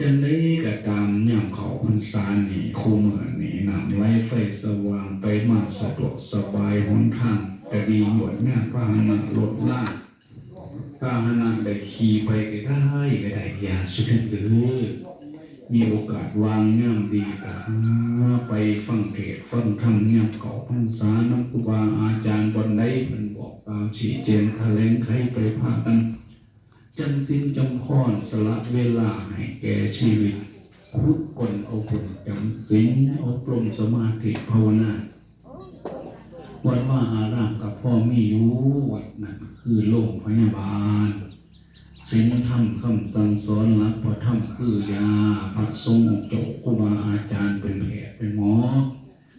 จังได้กะตามย่ำเขาพรรษานี่คู่เมืองนี่นำไล่ไฟสว่างไปมาสะดวกสบายหนทางก็ดีหมดแม่พาหนะรถลากพาหนะได้ขี่ไปก็ได้ก็ได้อย่าสุดเด้อมีโอกาสวางย่ำดีก็หาไปฟังเทศฟังธรรมย่ำเขาพรรษาน้ำครูบาอาจารย์บนใดเป็นบอกกล่าวชี้แจงแถลงไขไปพากัน จำสิ้นจำพรสละเวลาให้แก่ชีวิต ทุกคนเอาคนจำสิ้นเอาปรมสมาธิภาวนาวัดว่าอารามกับพ่อมีอยู่วัดนั้นคือโรงพยาบาลสิ่งธรรมคำสั่งสอนหลักพระธรรมคือยาพระสงองค์เจ้าครูบาอาจารย์เป็นแพทย์เป็นหมอ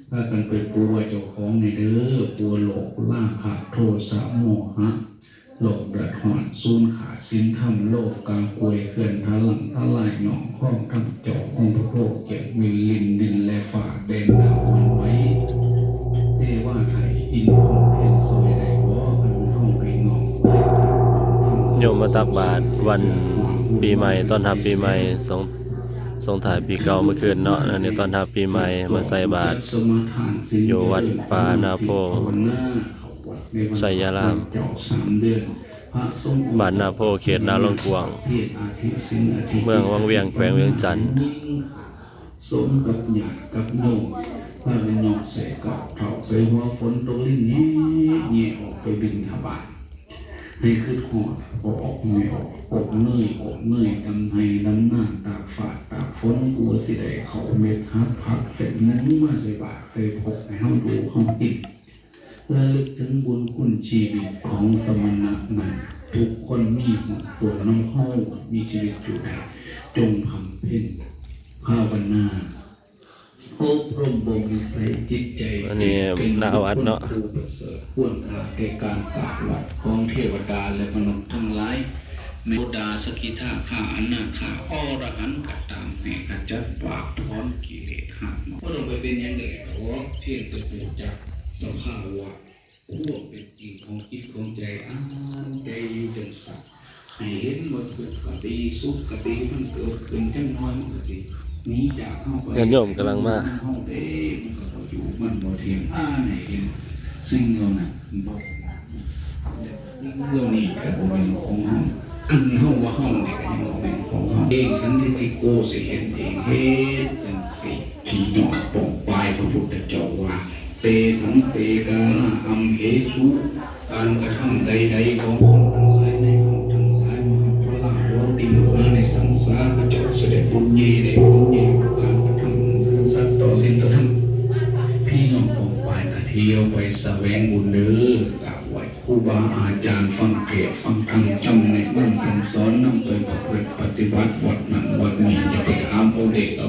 ถ้ากันไปปัวเจ้าของในเด้อปัวโลกล่าขาดโทษสะโมหะ โลกเดือดหอนซูนขาสินทำโลกกางกวยเขื่อนทะลังทะลายหนองข้องทำจาะห้องพระโคกเก็บวิลินดินและฝ่าเบนดาวมันไว้เทว่าไทยอินทองเทนซอยใดวอกันห้องไปงองโยมมาตักบาตรวันปีใหม่ต้อนรับปีใหม่สงสงถ่ายปีเก่าเมื่อคืนเนาะอันตอนรับปีใหม่มาใส่บาตรอยู่วัดป่านาโพ ชัยารามบ้านนาโพเขตนาลงกวง เมืองวังเวียงแขวงเวียงจันทน์สมกับหยากับโนถ้าเป็นนอกใส่กับเขาไปหัวฝนตัวลิ้นนี้เงี้ยออกไปบินหาบาทให้ขึ้นหัวออกไม่ออกอกเนื่อยอกเนื่อยดำให้ดำหน้าตาฝาดตาฝนกลัวที่ใดเขาเม็ดฮับพักเสร็จนั้นมาใส่บาทเคยพกให้เขาดูเขาติด และลึกถึงบุญคุณชีวิตของสมณะนั้นทุกคนมีหัวตัวน้องเข้ามีชีวิตอยู่ได้จงทำเพ็ญภาวนาอบรมบ่มนิสัยจิตใจอันนี้หน้าวัดเนาะผู้ประเสริฐควรค่าแก่การกราบไหว้ของเทวดาและมนุษย์ทั้งหลายเมตดาสกิทาข้าอนาคาอรหันต์กัตามให้ขจัดปากถอนกิเลสหักมาก็ลงไปเป็นอยังไงเพราะเพียงแต่ปูจัก สภาวะพวกเป็นจริงของจิตของใจอ่านใจอยู่จนสัตว์ให้เห็นว่าเกิดกดีสุขกดีมันเกิดขึ้นจังน้อยมันก็ดีหนี้จากเข้าไปญาติโยมกำลังมาเข้าเด้มันก็บ่อยู่มันบ่เทียงอ่าไหนเห็นสิ่งเหล่านั้นบ่สิ่งเหล่านี้ก็บ่เป็นของเฮาอันเฮาว่าเฮานี่ก็ยังบ่เป็นของเฮาเองสันติโกสิเห็นเองเฮ็ดจังสิพี่น้องปอง ตถังเตกาอัมเหสุการกระทำใดๆของคนทั้งหลายในของทั้งหลายมหาพลังโลติโลในสังสารเจ้าเสด็จบุญเยในบุญเยการกระทำสัตว์ต่อสิ่งต่อธรรมพี่น้องของฝ่ายนาเที่ยวไปแสวงบุญเด้อกราบไหว้ครูบาอาจารย์ฟังเทศฟังธรรมจำในมั่นคำสอนนำไปประพฤติปฏิบัติวัดนั้นวัดนี้อย่าไปถามเอาเด็กเอา